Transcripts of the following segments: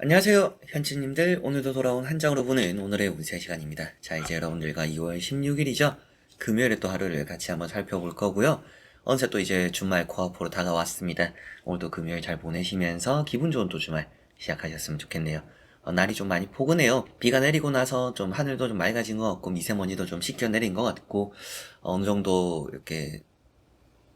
안녕하세요 현치님들. 오늘도 돌아온 한 장으로 보는 오늘의 운세 시간입니다. 자 이제 여러분들과 2월 16일이죠? 금요일에 또 하루를 같이 한번 살펴볼 거고요. 어느새 또 이제 주말 코앞으로 다가왔습니다. 오늘도 금요일 잘 보내시면서 기분 좋은 또 주말 시작하셨으면 좋겠네요. 어, 날이 좀 많이 포근해요. 비가 내리고 나서 좀 하늘도 좀 맑아진 것 같고 미세먼지도 좀 씻겨 내린 것 같고 어, 어느 정도 이렇게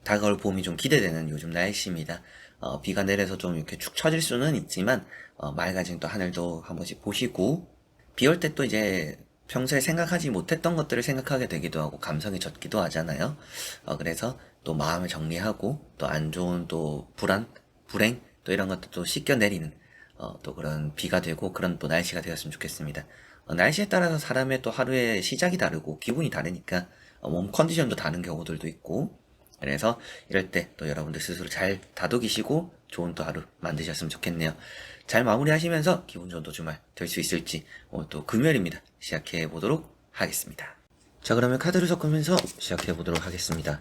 다가올 봄이 좀 기대되는 요즘 날씨입니다. 어, 비가 내려서 좀 이렇게 축 처질 수는 있지만 어, 맑아진 또 하늘도 한 번씩 보시고 비 올 때 또 이제 평소에 생각하지 못했던 것들을 생각하게 되기도 하고 감성이 젖기도 하잖아요. 어, 그래서 또 마음을 정리하고 또 안 좋은 또 불안, 불행 또 이런 것도 씻겨 내리는 어, 또 그런 비가 되고 그런 또 날씨가 되었으면 좋겠습니다. 어, 날씨에 따라서 사람의 또 하루의 시작이 다르고 기분이 다르니까 어, 몸 컨디션도 다른 경우들도 있고 그래서 이럴 때 또 여러분들 스스로 잘 다독이시고 좋은 또 하루 만드셨으면 좋겠네요. 잘 마무리하시면서 기분 좋은 또 주말 될 수 있을지 오늘 또 금요일입니다. 시작해 보도록 하겠습니다. 자 그러면 카드를 섞으면서 시작해 보도록 하겠습니다.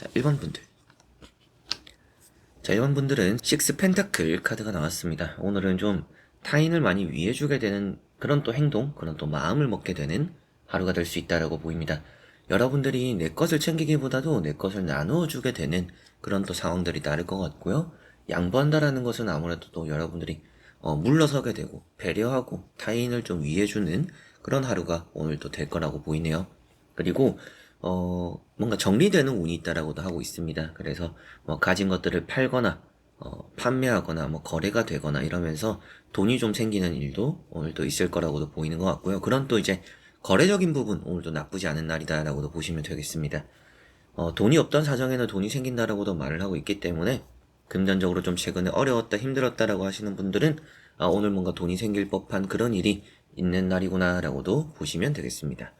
자, 1번 분들. 자, 1번 분들은 식스 펜타클 카드가 나왔습니다. 오늘은 좀 타인을 많이 위해주게 되는 그런 또 행동, 그런 또 마음을 먹게 되는 하루가 될 수 있다라고 보입니다. 여러분들이 내 것을 챙기기보다도 내 것을 나누어 주게 되는 그런 또 상황들이 나를 것 같고요. 양보한다라는 것은 아무래도 또 여러분들이 어, 물러서게 되고 배려하고 타인을 좀 위해주는 그런 하루가 오늘 또 될 거라고 보이네요. 그리고 어, 뭔가 정리되는 운이 있다라고도 하고 있습니다. 그래서 뭐 가진 것들을 팔거나 어, 판매하거나 뭐 거래가 되거나 이러면서 돈이 좀 생기는 일도 오늘도 있을 거라고도 보이는 것 같고요. 그런 또 이제 거래적인 부분 오늘도 나쁘지 않은 날이다라고도 보시면 되겠습니다. 어, 돈이 없던 사정에는 돈이 생긴다라고도 말을 하고 있기 때문에 금전적으로 좀 최근에 어려웠다 힘들었다라고 하시는 분들은 아, 오늘 뭔가 돈이 생길 법한 그런 일이 있는 날이구나라고도 보시면 되겠습니다.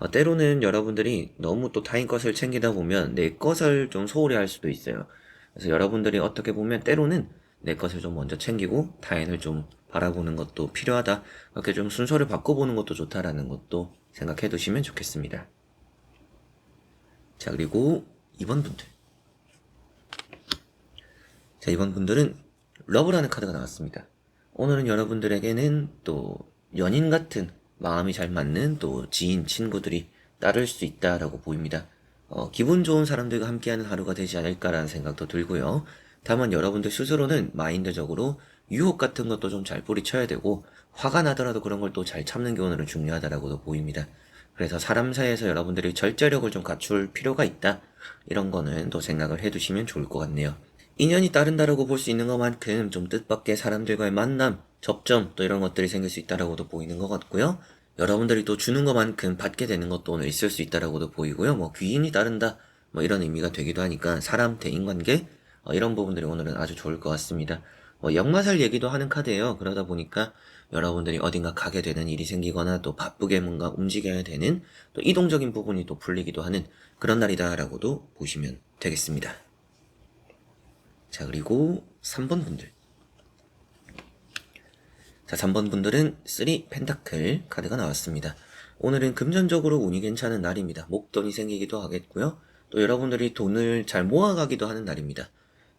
어, 때로는 여러분들이 너무 또 타인 것을 챙기다 보면 내 것을 좀 소홀히 할 수도 있어요. 그래서 여러분들이 어떻게 보면 때로는 내 것을 좀 먼저 챙기고 타인을 좀 바라보는 것도 필요하다. 이렇게 좀 순서를 바꿔보는 것도 좋다라는 것도 생각해 두시면 좋겠습니다. 자, 그리고 2번 분들. 자, 이번 분들은 러브라는 카드가 나왔습니다. 오늘은 여러분들에게는 또 연인 같은 마음이 잘 맞는 또 지인, 친구들이 따를 수 있다라고 보입니다. 어, 기분 좋은 사람들과 함께하는 하루가 되지 않을까라는 생각도 들고요. 다만 여러분들 스스로는 마인드적으로 유혹 같은 것도 좀 잘 뿌리쳐야 되고 화가 나더라도 그런 걸 또 잘 참는 게 오늘은 중요하다라고도 보입니다. 그래서 사람 사이에서 여러분들이 절제력을 좀 갖출 필요가 있다. 이런 거는 또 생각을 해두시면 좋을 것 같네요. 인연이 따른다라고 볼 수 있는 것만큼 좀 뜻밖의 사람들과의 만남, 접점 또 이런 것들이 생길 수 있다라고도 보이는 것 같고요. 여러분들이 또 주는 것만큼 받게 되는 것도 오늘 있을 수 있다라고도 보이고요. 뭐 귀인이 따른다 뭐 이런 의미가 되기도 하니까 사람 대인관계 어, 이런 부분들이 오늘은 아주 좋을 것 같습니다. 뭐 역마살 얘기도 하는 카드예요. 그러다 보니까 여러분들이 어딘가 가게 되는 일이 생기거나 또 바쁘게 뭔가 움직여야 되는 또 이동적인 부분이 또 풀리기도 하는 그런 날이다라고도 보시면 되겠습니다. 자 그리고 3번 분들 자, 3번 분들은 3 펜타클 카드가 나왔습니다. 오늘은 금전적으로 운이 괜찮은 날입니다. 목돈이 생기기도 하겠고요. 또 여러분들이 돈을 잘 모아가기도 하는 날입니다.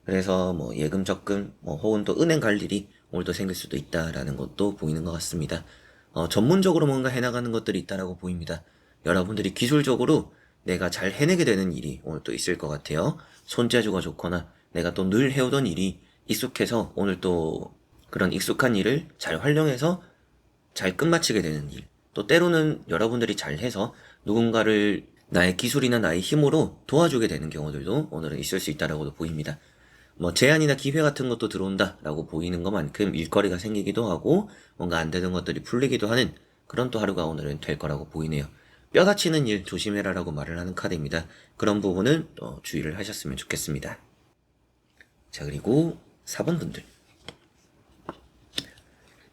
그래서 뭐 예금 적금 뭐 혹은 또 은행 갈 일이 오늘도 생길 수도 있다라는 것도 보이는 것 같습니다. 어, 전문적으로 뭔가 해나가는 것들이 있다라고 보입니다. 여러분들이 기술적으로 내가 잘 해내게 되는 일이 오늘 또 있을 것 같아요. 손재주가 좋거나 내가 또 늘 해오던 일이 익숙해서 오늘 또 그런 익숙한 일을 잘 활용해서 잘 끝마치게 되는 일. 또 때로는 여러분들이 잘 해서 누군가를 나의 기술이나 나의 힘으로 도와주게 되는 경우들도 오늘은 있을 수 있다라고도 보입니다. 뭐 제안이나 기회 같은 것도 들어온다라고 보이는 것만큼 일거리가 생기기도 하고 뭔가 안 되는 것들이 풀리기도 하는 그런 또 하루가 오늘은 될 거라고 보이네요. 뼈 다치는 일 조심해라라고 말을 하는 카드입니다. 그런 부분은 또 주의를 하셨으면 좋겠습니다. 자 그리고 4번 분들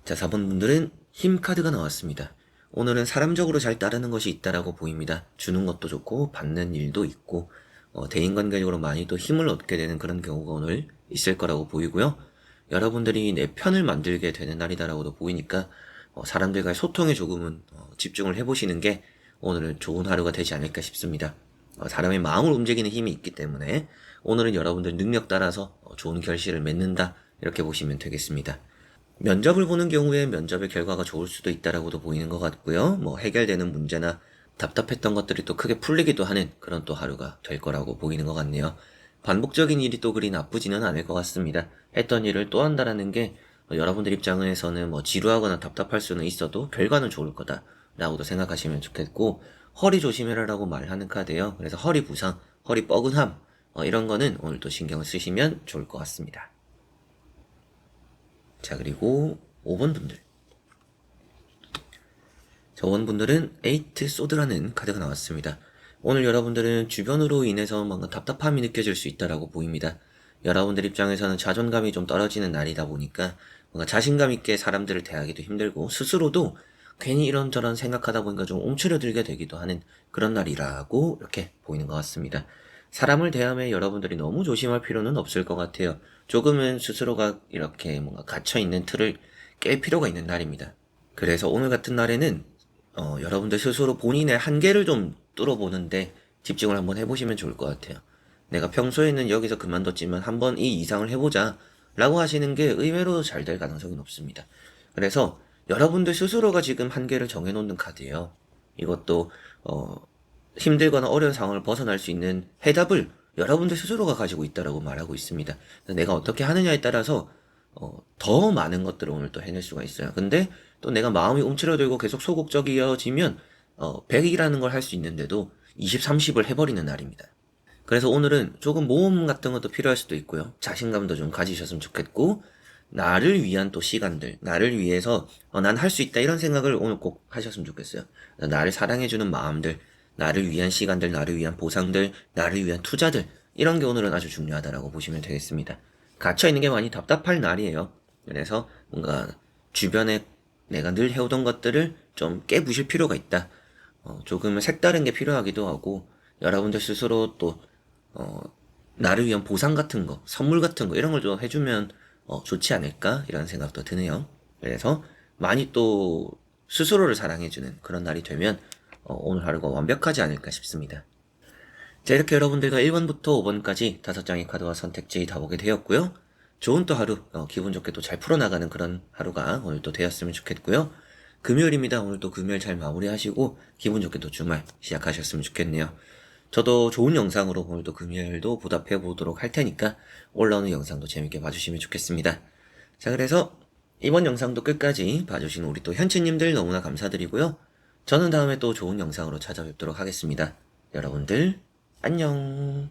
자 4번 분들은 힘 카드가 나왔습니다. 오늘은 사람적으로 잘 따르는 것이 있다라고 보입니다. 주는 것도 좋고 받는 일도 있고 어, 대인관계적으로 많이 또 힘을 얻게 되는 그런 경우가 오늘 있을 거라고 보이고요. 여러분들이 내 편을 만들게 되는 날이다라고도 보이니까 어, 사람들과의 소통에 조금은 어, 집중을 해보시는 게 오늘은 좋은 하루가 되지 않을까 싶습니다. 어, 사람의 마음을 움직이는 힘이 있기 때문에 오늘은 여러분들 능력 따라서 어, 좋은 결실을 맺는다 이렇게 보시면 되겠습니다. 면접을 보는 경우에 면접의 결과가 좋을 수도 있다라고도 보이는 것 같고요. 뭐 해결되는 문제나 답답했던 것들이 또 크게 풀리기도 하는 그런 또 하루가 될 거라고 보이는 것 같네요. 반복적인 일이 또 그리 나쁘지는 않을 것 같습니다. 했던 일을 또 한다라는 게 여러분들 입장에서는 뭐 지루하거나 답답할 수는 있어도 결과는 좋을 거다 라고도 생각하시면 좋겠고 허리 조심해라라고 말하는 카드예요. 그래서 허리 부상, 허리 뻐근함 어, 이런 거는 오늘 또 신경을 쓰시면 좋을 것 같습니다. 자, 그리고 5번 분들. 자, 5번 분들은 에이트 소드라는 카드가 나왔습니다. 오늘 여러분들은 주변으로 인해서 뭔가 답답함이 느껴질 수 있다라고 보입니다. 여러분들 입장에서는 자존감이 좀 떨어지는 날이다 보니까 뭔가 자신감 있게 사람들을 대하기도 힘들고 스스로도 괜히 이런저런 생각하다 보니까 좀 움츠려들게 되기도 하는 그런 날이라고 이렇게 보이는 것 같습니다. 사람을 대함에 여러분들이 너무 조심할 필요는 없을 것 같아요. 조금은 스스로가 이렇게 뭔가 갇혀있는 틀을 깰 필요가 있는 날입니다. 그래서 오늘 같은 날에는 어, 여러분들 스스로 본인의 한계를 좀 뚫어보는데 집중을 한번 해보시면 좋을 것 같아요. 내가 평소에는 여기서 그만뒀지만 한번 이 이상을 해보자 라고 하시는 게 의외로 잘 될 가능성이 높습니다. 그래서 여러분들 스스로가 지금 한계를 정해놓는 카드예요. 이것도 어, 힘들거나 어려운 상황을 벗어날 수 있는 해답을 여러분들 스스로가 가지고 있다라고 말하고 있습니다. 내가 어떻게 하느냐에 따라서 어, 더 많은 것들을 오늘 또 해낼 수가 있어요. 근데 또 내가 마음이 움츠러들고 계속 소극적이어지면 어, 100이라는 걸 할 수 있는데도 20, 30을 해버리는 날입니다. 그래서 오늘은 조금 모험 같은 것도 필요할 수도 있고요. 자신감도 좀 가지셨으면 좋겠고, 나를 위한 또 시간들, 나를 위해서 어, 난할 수 있다 이런 생각을 오늘 꼭 하셨으면 좋겠어요. 나를 사랑해주는 마음들, 나를 위한 시간들, 나를 위한 보상들, 나를 위한 투자들 이런 게 오늘은 아주 중요하다라고 보시면 되겠습니다. 갇혀 있는 게 많이 답답할 날이에요. 그래서 뭔가 주변에 내가 늘 해오던 것들을 좀 깨부실 필요가 있다. 어, 조금 색다른 게 필요하기도 하고 여러분들 스스로 또 어, 나를 위한 보상 같은 거, 선물 같은 거 이런 걸 좀 해주면 어, 좋지 않을까 이런 생각도 드네요. 그래서 많이 또 스스로를 사랑해주는 그런 날이 되면 어, 오늘 하루가 완벽하지 않을까 싶습니다. 자 이렇게 여러분들과 1번부터 5번까지 다섯 장의 카드와 선택지 다 보게 되었고요. 좋은 또 하루 어, 기분 좋게 또 잘 풀어나가는 그런 하루가 오늘 또 되었으면 좋겠고요. 금요일입니다. 오늘 또 금요일 잘 마무리하시고 기분 좋게 또 주말 시작하셨으면 좋겠네요. 저도 좋은 영상으로 오늘도 금요일도 보답해 보도록 할 테니까 올라오는 영상도 재밌게 봐주시면 좋겠습니다. 자 그래서 이번 영상도 끝까지 봐주신 우리 또 현치님들 너무나 감사드리고요. 저는 다음에 또 좋은 영상으로 찾아뵙도록 하겠습니다. 여러분들 안녕.